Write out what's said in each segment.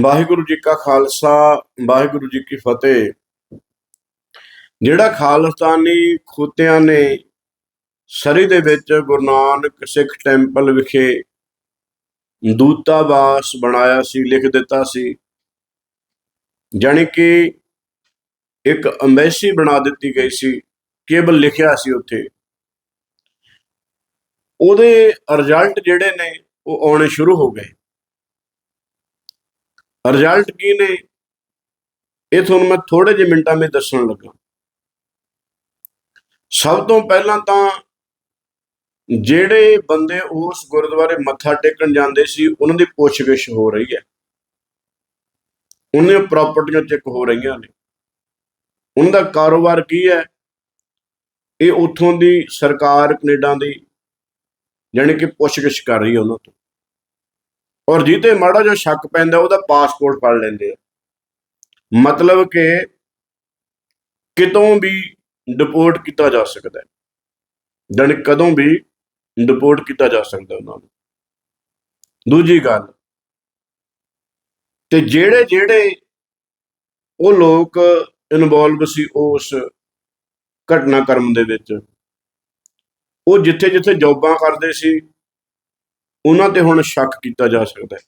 ਵਾਹਿਗੁਰੂ ਜੀ ਕਾ ਖਾਲਸਾ, ਵਾਹਿਗੁਰੂ ਜੀ ਕੀ ਫਤਿਹ। ਜਿਹੜਾ ਖਾਲਸਤਾਨੀ ਖੂਤਿਆਂ ਨੇ ਸਰੀ ਦੇ ਵਿੱਚ ਗੁਰੂ ਨਾਨਕ ਸਿੱਖ ਟੈਂਪਲ ਵਿਖੇ ਦੂਤਾਵਾਸ ਬਣਾਇਆ ਸੀ, ਲਿਖ ਦਿੱਤਾ ਸੀ, ਜਾਣੀ ਕਿ ਇੱਕ ਅੰਬੈਸੀ ਬਣਾ ਦਿੱਤੀ ਗਈ ਸੀ, ਕੇਵਲ ਲਿਖਿਆ ਸੀ ਉੱਥੇ। ਉਹਦੇ ਰਿਜ਼ਲਟ ਜਿਹੜੇ ਨੇ, ਉਹ ਆਉਣੇ ਸ਼ੁਰੂ ਹੋ ਗਏ। ਰਿਜ਼ਲਟ ਕੀ ਨੇ? ਇਹ ਤੁਹਾਨੂੰ ਮੈਂ ਥੋੜੇ ਜਿਹੇ ਮਿੰਟਾਂ ਵਿੱਚ ਦੱਸਣ ਲੱਗਾ। ਸਭ ਤੋਂ ਪਹਿਲਾਂ ਤਾਂ ਜਿਹੜੇ ਬੰਦੇ ਉਸ ਗੁਰਦੁਆਰੇ ਮੱਥਾ ਟੇਕਣ ਜਾਂਦੇ ਸੀ, ਉਹਨਾਂ ਦੀ ਪੁੱਛਗਿੱਛ ਹੋ ਰਹੀ ਹੈ। ਉਹਨਾਂ ਦੀਆਂ ਪ੍ਰਾਪਰਟੀਆਂ ਚੈੱਕ ਹੋ ਰਹੀਆਂ ਨੇ। ਉਹਨਾਂ ਦਾ ਕਾਰੋਬਾਰ ਕੀ ਹੈ? ਇਹ ਉੱਥੋਂ ਦੀ ਸਰਕਾਰ ਕੈਨੇਡਾ ਦੀ ਯਾਨੀ ਕਿ ਪੁੱਛਗਿੱਛ ਕਰ ਰਹੀ ਹੈ ਉਹਨਾਂ ਤੋਂ। ਔਰ ਜਿੱਤੇ ਮਾੜਾ ਜੋ ਸ਼ੱਕ ਪੈਂਦਾ, ਉਹਦਾ ਪਾਸਪੋਰਟ ਫੜ ਲੈਂਦੇ ਆ। ਮਤਲਬ ਕਿ ਕਿਤੋਂ ਵੀ ਡਿਪੋਰਟ ਕੀਤਾ ਜਾ ਸਕਦਾ ਹੈ। ਜਾਣੀ ਕਦੋਂ ਵੀ ਡਿਪੋਰਟ ਕੀਤਾ ਜਾ ਸਕਦਾ ਉਹਨਾਂ ਨੂੰ। ਦੂਜੀ ਗੱਲ, ਤੇ ਜਿਹੜੇ ਜਿਹੜੇ ਉਹ ਲੋਕ ਇਨਵੋਲਵ ਸੀ ਉਸ ਘਟਨਾਕ੍ਰਮ ਦੇ ਵਿੱਚ, ਉਹ ਜਿੱਥੇ ਜਿੱਥੇ ਜੌਬਾਂ ਕਰਦੇ ਸੀ ਉਹਨਾਂ ਤੇ ਹੁਣ ਸ਼ੱਕ ਕੀਤਾ ਜਾ ਸਕਦਾ ਹੈ।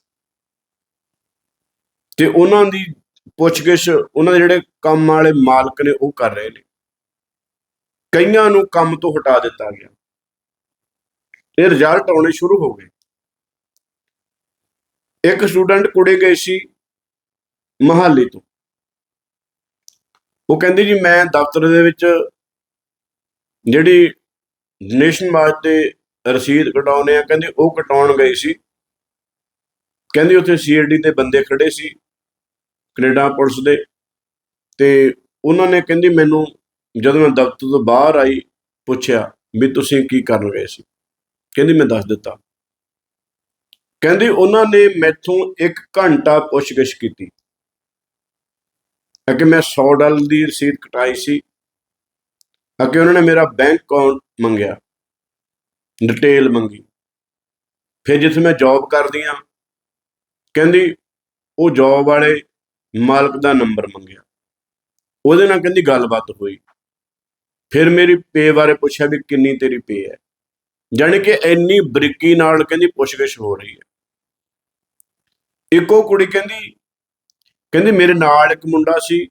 ਤੇ ਉਹਨਾਂ ਦੀ ਪੁੱਛਗਿੱਛ, ਉਹਨਾਂ ਦੇ ਜਿਹੜੇ ਕੰਮ ਵਾਲੇ ਮਾਲਕ ਨੇ, ਉਹ ਕਰ ਰਹੇ ਨੇ। ਕਈਆਂ ਨੂੰ ਕੰਮ ਤੋਂ ਹਟਾ ਦਿੱਤਾ ਗਿਆ। ਇਹ ਰਿਜ਼ਲਟ ਆਉਣੇ ਸ਼ੁਰੂ ਹੋ ਗਏ। ਇੱਕ ਸਟੂਡੈਂਟ ਕੁੜੇ ਗਏ ਸੀ ਮਹਾਲੀ ਤੋਂ। ਉਹ ਕਹਿੰਦੀ ਜੀ, ਮੈਂ ਦਫ਼ਤਰ ਦੇ ਵਿੱਚ ਜਿਹੜੀ ਨੇਸ਼ਨ ਦੇ ਰਸੀਦ ਕਟਾਉਣੇ ਆ, ਕਹਿੰਦੀ ਉਹ ਕਟਾਉਣ ਗਈ ਸੀ। ਕਹਿੰਦੀ ਉੱਥੇ ਸੀਆਰਡੀ ਦੇ ਬੰਦੇ ਖੜੇ ਸੀ, ਕੈਨੇਡਾ ਪੁਲਿਸ ਦੇ। ਤੇ ਉਹਨਾਂ ਨੇ ਕਹਿੰਦੀ, ਮੈਨੂੰ ਜਦੋਂ ਮੈਂ ਦਫ਼ਤਰ ਤੋਂ ਬਾਹਰ ਆਈ, ਪੁੱਛਿਆ ਵੀ ਤੁਸੀਂ ਕੀ ਕਰਨ ਗਏ ਸੀ? ਕਹਿੰਦੀ, ਮੈਂ ਦੱਸ ਦਿੱਤਾ। ਕਹਿੰਦੀ, ਉਹਨਾਂ ਨੇ ਮੈਥੋਂ 1 ਘੰਟਾ ਪੁੱਛਗਿੱਛ ਕੀਤੀ। ਕਿ ਮੈਂ 100 ਡਾਲਰ ਦੀ ਰਸੀਦ ਕਟਾਈ ਸੀ। ਕਿ ਉਹਨਾਂ ਨੇ ਮੇਰਾ ਬੈਂਕ ਅਕਾਊਂਟ ਮੰਗਿਆ। ਡਿਟੇਲ ਮੰਗੀ। ਫਿਰ ਜਿੱਥੇ ਮੈਂ ਜੌਬ ਕਰਦੀ ਆ, ਕਹਿੰਦੀ ਉਹ ਜੌਬ ਵਾਲੇ ਮਾਲਕ ਦਾ ਨੰਬਰ ਮੰਗਿਆ। ਉਹਦੇ ਨਾਲ ਕਹਿੰਦੀ ਗੱਲਬਾਤ ਹੋਈ। ਫਿਰ ਮੇਰੀ ਪੇ ਬਾਰੇ ਪੁੱਛਿਆ ਵੀ ਕਿੰਨੀ ਤੇਰੀ ਪੇ ਹੈ। ਜਾਣੀ ਕਿ ਇੰਨੀ ਬਰੀਕੀ ਨਾਲ ਕਹਿੰਦੀ ਪੁੱਛਗਿੱਛ ਹੋ ਰਹੀ ਹੈ। ਇੱਕੋ ਕੁੜੀ ਕਹਿੰਦੀ ਕਹਿੰਦੀ ਮੇਰੇ ਨਾਲ ਇੱਕ ਮੁੰਡਾ ਸੀ,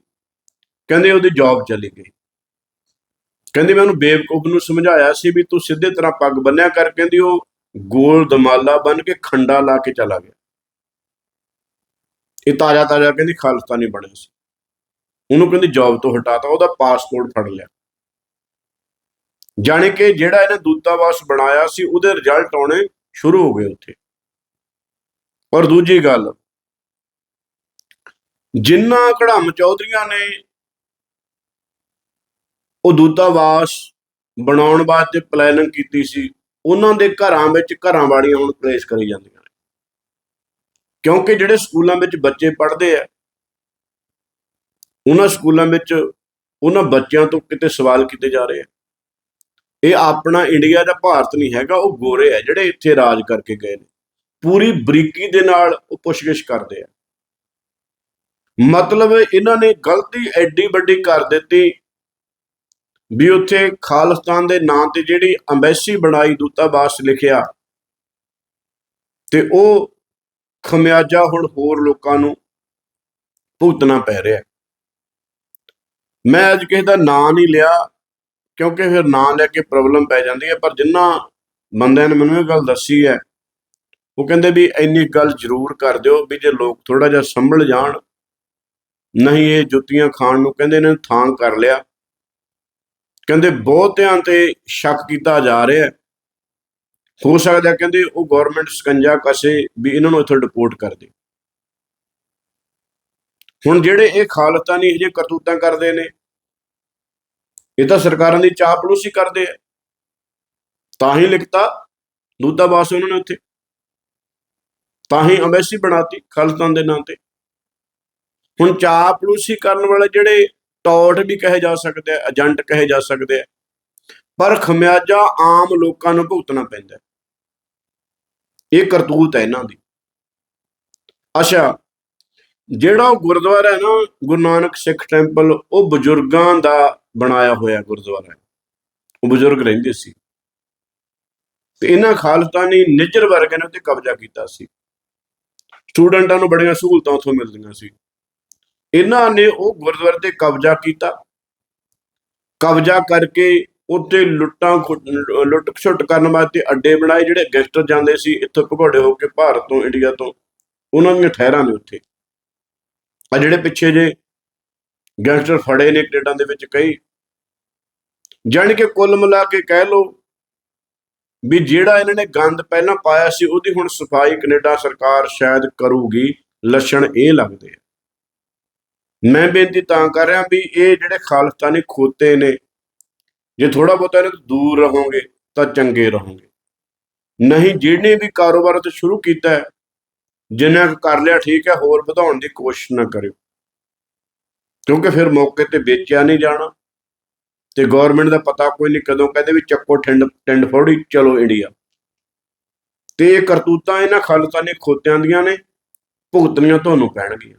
ਕਹਿੰਦੇ ਉਹਦੀ ਜੌਬ ਚਲੀ ਗਈ। ਕਹਿੰਦੀ ਮੈਂ ਉਹਨੂੰ ਬੇਵਕੂਫ ਨੂੰ ਸਮਝਾਇਆ ਸੀ ਵੀ ਤੂੰ ਸਿੱਧੇ ਤਰ੍ਹਾਂ ਪੱਗ ਬੰਨਿਆ ਕਰ, ਕਹਿੰਦੀ ਉਹ ਗੋਲ ਦਮਾਲਾ ਬਨ ਕੇ ਖੰਡਾ ਲਾ ਕੇ ਚਲਾ ਗਿਆ। ਇਹ ਤਾਜ਼ਾ ਤਾਜ਼ਾ ਕਹਿੰਦੀ ਖਾਲਸਤਾਨੀ ਬਣਿਆ ਸੀ। ਉਹਨੂੰ ਕਹਿੰਦੀ ਜੌਬ ਤੋਂ ਹਟਾਤਾ, ਉਹਦਾ ਪਾਸਪੋਰਟ ਫੜ ਲਿਆ। ਜਾਣੇ ਕਿ ਜਿਹੜਾ ਇਹਨੇ ਦੂਤਾਵਾਸ ਬਣਾਇਆ ਸੀ, ਉਹਦੇ ਰਿਜ਼ਲਟ ਆਉਣੇ ਸ਼ੁਰੂ ਹੋ ਗਏ ਉੱਥੇ। ਔਰ ਦੂਜੀ ਗੱਲ, ਜਿੰਨਾ ਕੜਮ ਚੌਧਰੀਆਂ ਨੇ ਉਹ ਦੂਤਾਵਾਸ ਬਣਾਉਣ ਵਾਸਤੇ ਪਲੈਨਿੰਗ ਕੀਤੀ ਸੀ। ਉਹਨਾਂ ਦੇ ਘਰਾਂ ਵਿੱਚ ਘਰਾਂ ਵਾਲੀਆਂ ਹੁਣ ਪ੍ਰੇਸ ਕਰੀ ਜਾਂਦੀਆਂ ਨੇ। ਕਿਉਂਕਿ ਜਿਹੜੇ ਸਕੂਲਾਂ ਵਿੱਚ ਬੱਚੇ ਪੜ੍ਹਦੇ ਆ, ਉਹਨਾਂ ਸਕੂਲਾਂ ਵਿੱਚ ਉਹਨਾਂ ਬੱਚਿਆਂ ਤੋਂ ਕਿਤੇ ਸਵਾਲ ਕੀਤੇ ਜਾ ਰਹੇ ਆ। ਇਹ ਆਪਣਾ ਇੰਡੀਆ ਦਾ ਭਾਰਤ ਨਹੀਂ ਹੈਗਾ, ਉਹ ਗੋਰੇ ਆ, ਜਿਹੜੇ ਇੱਥੇ ਰਾਜ ਕਰਕੇ ਗਏ ਨੇ। ਪੂਰੀ ਬਰੀਕੀ ਦੇ ਨਾਲ ਉਹ ਪੁੱਛਗਿੱਛ ਕਰਦੇ ਆ। ਮਤਲਬ ਇਹਨਾਂ ਨੇ ਗਲਤੀ ਐਡੀ ਵੱਡੀ ਕਰ ਦਿੱਤੀ ਵੀ ਉੱਥੇ ਖਾਲਿਸਤਾਨ ਦੇ ਨਾਂ ਤੇ ਜਿਹੜੀ ਅੰਬੈਸੀ ਬਣਾਈ ਦੂਤਾਵਾਸ ਲਿਖਿਆ। ਤੇ ਉਹ ਖਮਿਆਜਾ ਹੁਣ ਹੋਰ ਲੋਕਾਂ ਨੂੰ ਭੁਗਤਣਾ ਪੈ ਰਿਹਾ। ਮੈਂ ਅੱਜ ਕਿਸੇ ਦਾ ਨਾਂ ਨਹੀਂ ਲਿਆ, ਕਿਉਂਕਿ ਫਿਰ ਨਾਂ ਲੈ ਕੇ ਪ੍ਰੋਬਲਮ ਪੈ ਜਾਂਦੀ ਹੈ, ਪਰ ਜਿੰਨਾ ਬੰਦਿਆਂ ਨੇ ਮੈਨੂੰ ਇਹ ਗੱਲ ਦੱਸੀ ਹੈ, ਉਹ ਕਹਿੰਦੇ ਵੀ ਇੰਨੀ ਗੱਲ ਜ਼ਰੂਰ ਕਰ ਦਿਓ ਵੀ ਜੇ ਲੋਕ ਥੋੜਾ ਜਿਹਾ ਸੰਭਲ ਜਾਣ। ਨਹੀਂ, ਇਹ ਜੁੱਤੀਆਂ ਖਾਣ ਨੂੰ ਕਹਿੰਦੇ ਨੇ, ਥਾਂ ਕਰ ਲਿਆ। ਕਹਿੰਦੇ ਬਹੁਤਿਆਂ ਤੇ ਸ਼ੱਕ ਕੀਤਾ ਜਾ ਰਿਹਾ ਹੈ। ਹੋ ਸਕਦਾ ਕਹਿੰਦੇ ਉਹ ਗਵਰਨਮੈਂਟ ਸਕੰਜਾ ਕਸੇ ਵੀ ਇਹਨਾਂ ਨੂੰ ਇੱਥੋਂ ਡਿਪੋਰਟ ਕਰ ਦੇ। ਹੁਣ ਜਿਹੜੇ ਇਹ ਖਾਲਸਤਾਨੀ ਇਹ ਕਰਤੂਤਾਂ ਕਰਦੇ ਨੇ, ਇਹ ਤਾਂ ਸਰਕਾਰਾਂ ਦੀ ਚਾਪਲੂਸੀ ਕਰਦੇ ਆ। ਤਾਂ ਹੀ ਲਿਖਤਾ, ਦੂਤਾਵਾਸ ਉਹਨਾਂ ਨੇ ਉੱਥੇ। ਤਾਂ ਹੀ ਅੰਬੈਸੀ ਬਣਾਤੀ ਖਾਲਸਤਾਨ ਦੇ ਨਾਂ ਤੇ। ਹੁਣ ਚਾਪਲੂਸੀ ਕਰਨ ਵਾਲੇ ਜਿਹੜੇ ਟੌਟ ਵੀ ਕਹੇ ਜਾ ਸਕਦੇ ਆ, ਏਜੰਟ ਕਹੇ ਜਾ ਸਕਦੇ ਆ। ਪਰ ਖਮਿਆਜਾ ਆਮ ਲੋਕਾਂ ਨੂੰ ਭੁਗਤਣਾ ਪੈਂਦਾ ਇਹ ਕਰਤੂਤ ਹੈ ਇਹਨਾਂ ਦੀ। ਅੱਛਾ, ਜਿਹੜਾ ਉਹ ਗੁਰਦੁਆਰਾ ਹੈ ਨਾ, ਗੁਰੂ ਨਾਨਕ ਸਿੱਖ ਟੈਂਪਲ, ਉਹ ਬਜ਼ੁਰਗਾਂ ਦਾ ਬਣਾਇਆ ਹੋਇਆ ਗੁਰਦੁਆਰਾ ਹੈ। ਉਹ ਬਜ਼ੁਰਗ ਰਹਿੰਦੇ ਸੀ। ਤੇ ਇਹਨਾਂ ਖਾਲਸਤਾਨੀ ਨਿੱਜਰ ਵਰਗ ਨੇ ਉੱਤੇ ਕਬਜ਼ਾ ਕੀਤਾ ਸੀ। ਸਟੂਡੈਂਟਾਂ ਨੂੰ ਬੜੀਆਂ ਸਹੂਲਤਾਂ ਉੱਥੋਂ ਮਿਲਦੀਆਂ ਸੀ। ਇਹਨਾਂ ਨੇ ਉਹ ਗੁਰਦੁਆਰੇ ਤੇ ਕਬਜ਼ਾ ਕੀਤਾ। ਕਬਜ਼ਾ ਕਰਕੇ ਉੱਤੇ ਲੁੱਟਾਂ ਖੁ- ਲੁੱਟ ਖਸੁੱਟ ਕਰਨ ਵਾਸਤੇ ਅੱਡੇ ਬਣਾਏ, ਜਿਹੜੇ ਗੈਂਗਸਟਰ ਜਾਂਦੇ ਸੀ ਇੱਥੋਂ ਭਗੌੜੇ ਹੋ ਕੇ ਭਾਰਤ ਤੋਂ, ਇੰਡੀਆ ਤੋਂ, ਉਹਨਾਂ ਦੀਆਂ ਠਹਿਰਾਂ ਨੇ ਉੱਥੇ। ਆ ਜਿਹੜੇ ਪਿੱਛੇ ਜੇ ਗੈਂਗਸਟਰ ਫੜੇ ਨੇ ਕੈਨੇਡਾ ਦੇ ਵਿੱਚ ਕਈ, ਜਾਣੀ ਕਿ ਕੁੱਲ ਮਿਲਾ ਕੇ ਕਹਿ ਲੋ ਵੀ ਜਿਹੜਾ ਇਹਨਾਂ ਨੇ ਗੰਦ ਪਹਿਲਾਂ ਪਾਇਆ ਸੀ, ਉਹਦੀ ਹੁਣ ਸਫ਼ਾਈ ਕੈਨੇਡਾ ਸਰਕਾਰ ਸ਼ਾਇਦ ਕਰੂਗੀ, ਲੱਛਣ ਇਹ ਲੱਗਦੇ ਆ। ਮੈਂ ਬੇਨਤੀ ਤਾਂ ਕਰ ਰਿਹਾ ਵੀ ਇਹ ਜਿਹੜੇ ਖਾਲਸਤਾਨੀ ਖੋਤੇ ਨੇ, ਜੇ ਥੋੜਾ ਬਹੁਤਾ ਇਹਨਾਂ ਤੋਂ ਦੂਰ ਰਹੋਗੇ ਤਾਂ ਚੰਗੇ ਰਹੋਗੇ। ਨਹੀਂ ਜਿਹੜੇ ਵੀ ਕਾਰੋਬਾਰ ਤੇ ਸ਼ੁਰੂ ਕੀਤਾ ਹੈ ਜਿੰਨਾ ਕਰ ਲਿਆ, ਠੀਕ ਹੈ, ਹੋਰ ਵਧਾਉਣ ਦੀ ਕੋਸ਼ਿਸ਼ ਨਾ ਕਰਿਓ। ਕਿਉਂਕਿ ਫਿਰ ਮੌਕੇ ਤੇ ਵੇਚਿਆ ਨਹੀਂ ਜਾਣਾ ਤੇ ਗਵਰਨਮੈਂਟ ਦਾ ਪਤਾ ਕੋਈ ਨਹੀਂ ਕਦੋਂ ਕਹਿੰਦੇ ਵੀ ਚੱਕੋ ਟਿੰਡ ਟਿੰਡ ਫੋੜੀ, ਚਲੋ ਇੰਡੀਆ। ਤੇ ਇਹ ਕਰਤੂਤਾਂ ਇਹਨਾਂ ਖਾਲਸਾਨੀ ਖੋਤਿਆਂ ਦੀਆਂ ਨੇ, ਭੁਗਤਣੀਆਂ ਤੁਹਾਨੂੰ ਪੈਣਗੀਆਂ।